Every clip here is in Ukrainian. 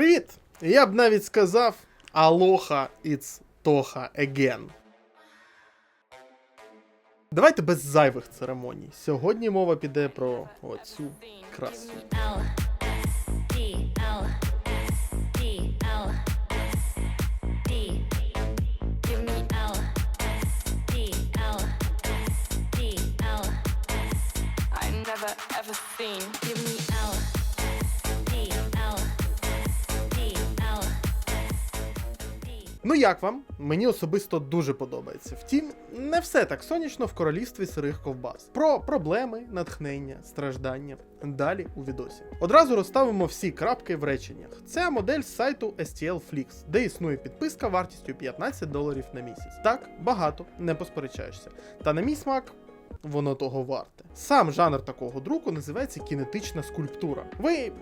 Привіт! Я б навіть сказав Алоха it's Тоха again. Давайте без зайвих церемоній. Сьогодні мова піде про оцю красу. L S D як вам? Мені особисто дуже подобається. Втім, не все так сонячно в королівстві сирих ковбас. Про проблеми, натхнення, страждання. Далі у відосі. Одразу розставимо всі крапки в реченнях. Це модель з сайту STL Flix, де існує підписка вартістю 15 доларів на місяць. Так, багато, не посперечаєшся. Та на мій смак. Воно того варте. Сам жанр такого друку називається кінетична скульптура. Ви,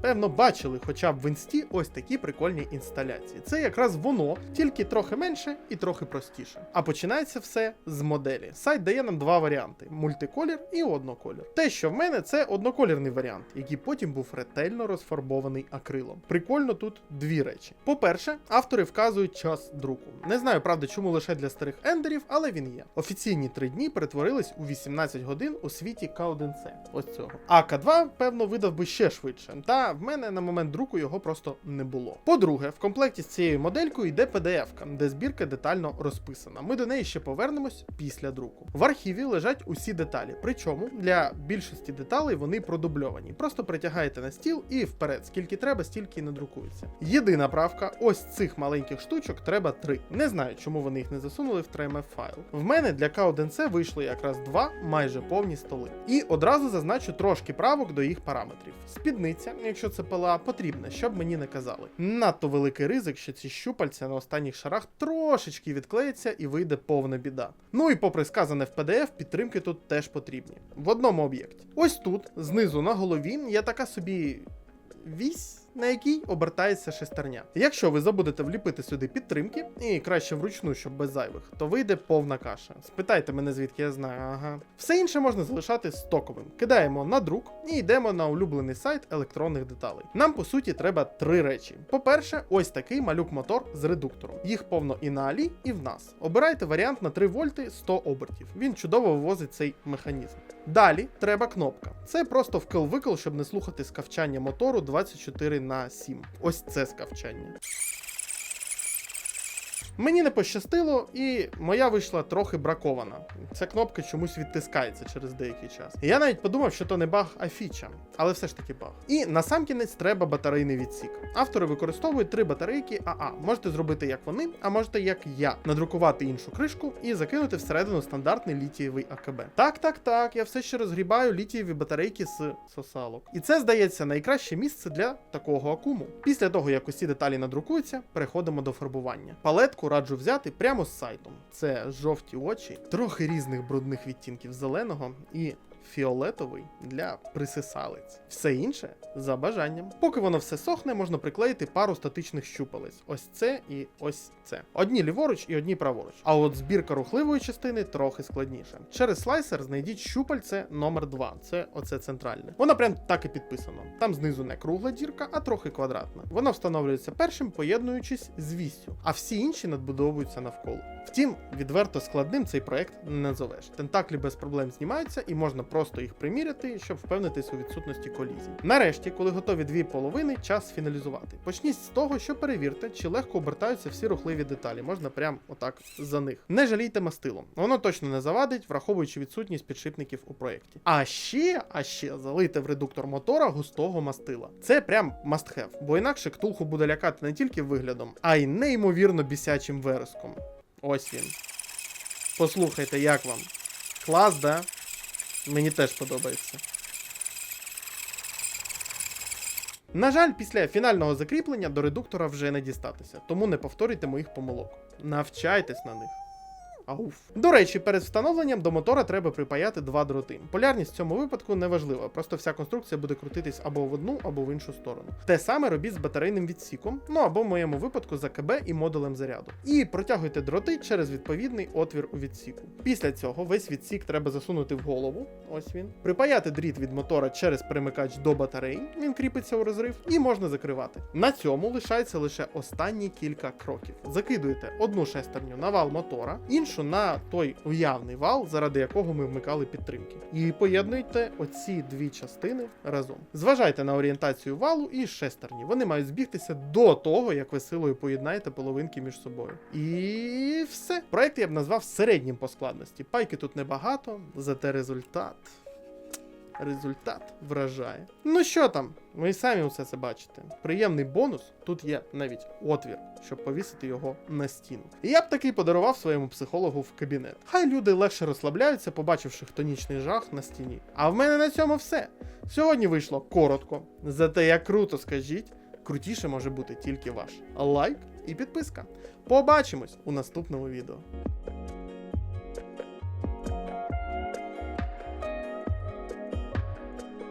певно, бачили хоча б в інсті ось такі прикольні інсталяції. Це якраз воно, тільки трохи менше і трохи простіше. А починається все з моделі. Сайт дає нам два варіанти: мультиколір і одноколір. Те, що в мене, це одноколірний варіант, який потім був ретельно розфарбований акрилом. Прикольно тут дві речі. По-перше, автори вказують час друку. Не знаю, правда, чому лише для старих ендерів, але він є. Офіційні три дні перетворились у 18 годин у світі Кауденсе. Ось цього. А К2, певно, видав би ще швидше. Та в мене на момент друку його просто не було. По-друге, в комплекті з цією моделькою йде PDF-ка, де збірка детально розписана. Ми до неї ще повернемось після друку. В архіві лежать усі деталі. Причому для більшості деталей вони продубльовані. Просто притягаєте на стіл і вперед, скільки треба, стільки і надрукується. Єдина правка: ось цих маленьких штучок треба три. Не знаю, чому вони їх не засунули в 3MF файл. В мене для K1C вийшло якраз два майже повні столи. І одразу зазначу трошки правок до їх параметрів. Спідниця, якщо це пила, потрібна, щоб мені не казали. Надто великий ризик, що ці щупальця на останніх шарах трошечки відклеяться і вийде повна біда. Ну і попри сказане в PDF, підтримки тут теж потрібні. В одному об'єкті. Ось тут, знизу на голові, є така собі вісь. На якій обертається шестерня. Якщо ви забудете вліпити сюди підтримки, і краще вручну, щоб без зайвих, то вийде повна каша. Спитайте мене, звідки я знаю, ага. Все інше можна залишати стоковим. Кидаємо на друк і йдемо на улюблений сайт електронних деталей. Нам по суті треба три речі. По-перше, ось такий малюк-мотор з редуктором. Їх повно і на Алі, і в нас. Обирайте варіант на 3 вольти 100 обертів. Він чудово вивозить цей механізм. Далі треба кнопка. Це просто вкл-викл, щоб не слухати скавчання мотору 24 на 7. Ось це скавчання. Мені не пощастило, і моя вийшла трохи бракована. Ця кнопка чомусь відтискається через деякий час. Я навіть подумав, що то не баг, а фіча, але все ж таки баг. І на сам кінець треба батарейний відсік. Автори використовують три батарейки АА. Можете зробити як вони, а можете як я, надрукувати іншу кришку і закинути всередину стандартний літієвий АКБ. Так, так, так, я все ще розгрібаю літієві батарейки з сосалок. І це здається найкраще місце для такого акуму. Після того, як усі деталі надрукуються, переходимо до фарбування. Палетку раджу взяти прямо з сайтом. Це жовті очі, трохи різних брудних відтінків зеленого і фіолетовий для присисалиць. Все інше за бажанням. Поки воно все сохне, можна приклеїти пару статичних щупалець. Ось це і ось це. Одні ліворуч і одні праворуч. А от збірка рухливої частини трохи складніше. Через слайсер знайдіть щупальце номер 2 Це оце центральне. Воно прям так і підписано. Там знизу не кругла дірка, а трохи квадратна. Вона встановлюється першим, поєднуючись з вістю, а всі інші надбудовуються навколо. Втім, відверто складним цей проект не назовеш. Тентаклі без проблем знімаються і можна просто їх приміряти, щоб впевнитись у відсутності колізій. Нарешті, коли готові дві половини, час фіналізувати. Почніть з того, що перевірте, чи легко обертаються всі рухливі деталі. Можна прям отак за них. Не жалійте мастило. Воно точно не завадить, враховуючи відсутність підшипників у проєкті. А ще, а ще залийте в редуктор мотора густого мастила. Це прям have, бо інакше ктулху буде лякати не тільки виглядом, а й неймовірно бісячим вереском. Ось він. Послухайте, як вам? Клас, да? Мені теж подобається. На жаль, після фінального закріплення до редуктора вже не дістатися, тому не повторюйте моїх помилок. Навчайтесь на них. Ауф. До речі, перед встановленням до мотора треба припаяти два дроти. Полярність в цьому випадку не важлива, просто вся конструкція буде крутитись або в одну, або в іншу сторону. Те саме робіть з батарейним відсіком, ну або в моєму випадку за КБ і модулем заряду. І протягуйте дроти через відповідний отвір у відсіку. Після цього весь відсік треба засунути в голову. Ось він. Припаяти дріт від мотора через перемикач до батареї. Він кріпиться у розрив, і можна закривати. На цьому лишається лише останні кілька кроків. Закидуєте одну шестерню на вал мотора, іншу на той уявний вал, заради якого ми вмикали підтримки. І поєднуйте оці дві частини разом. Зважайте на орієнтацію валу і шестерні. Вони мають збігтися до того, як ви силою поєднаєте половинки між собою. І все. Проект я б назвав середнім по складності. Пайки тут небагато, зате результат. Результат вражає. Ну що там? Ви самі усе це бачите. Приємний бонус. Тут є навіть отвір, щоб повісити його на стіну. І я б такий подарував своєму психологу в кабінет. Хай люди легше розслабляються, побачивши хтонічний жах на стіні. А в мене на цьому все. Сьогодні вийшло коротко. Зате як круто скажіть, крутіше може бути тільки ваш лайк і підписка. Побачимось у наступному відео.